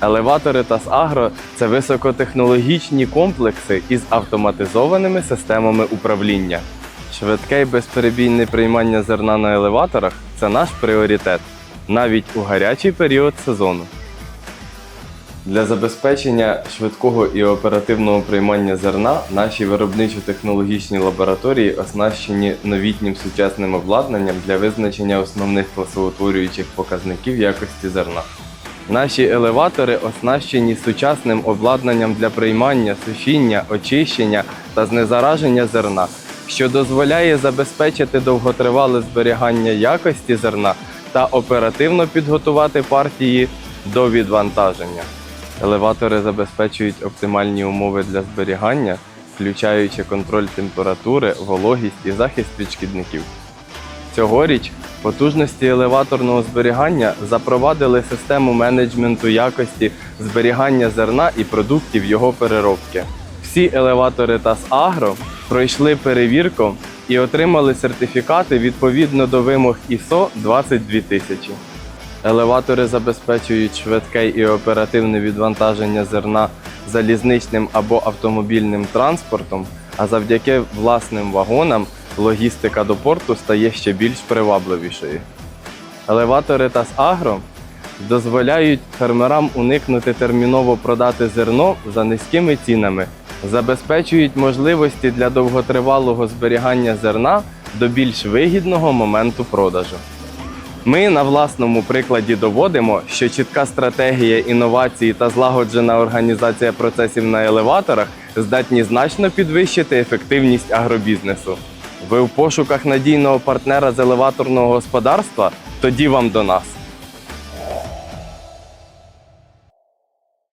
Елеватори та Агро це високотехнологічні комплекси із автоматизованими системами управління. Швидке і безперебійне приймання зерна на елеваторах це наш пріоритет навіть у гарячий період сезону. Для забезпечення швидкого і оперативного приймання зерна наші виробничо-технологічні лабораторії оснащені новітнім сучасним обладнанням для визначення основних класоутворюючих показників якості зерна. Наші елеватори оснащені сучасним обладнанням для приймання, сушіння, очищення та знезараження зерна, що дозволяє забезпечити довготривале зберігання якості зерна та оперативно підготувати партії до відвантаження. Елеватори забезпечують оптимальні умови для зберігання, включаючи контроль температури, вологість і захист від шкідників. Цьогоріч потужності елеваторного зберігання запровадили систему менеджменту якості зберігання зерна і продуктів його переробки. Всі елеватори ТАС Агро пройшли перевірку і отримали сертифікати відповідно до вимог ISO 22000. Елеватори забезпечують швидке і оперативне відвантаження зерна залізничним або автомобільним транспортом, а завдяки власним вагонам логістика до порту стає ще більш привабливішою. Елеватори та Агро дозволяють фермерам уникнути терміново продати зерно за низькими цінами, забезпечують можливості для довготривалого зберігання зерна до більш вигідного моменту продажу. Ми на власному прикладі доводимо, що чітка стратегія інновації та злагоджена організація процесів на елеваторах здатні значно підвищити ефективність агробізнесу. Ви в пошуках надійного партнера з елеваторного господарства? Тоді вам до нас.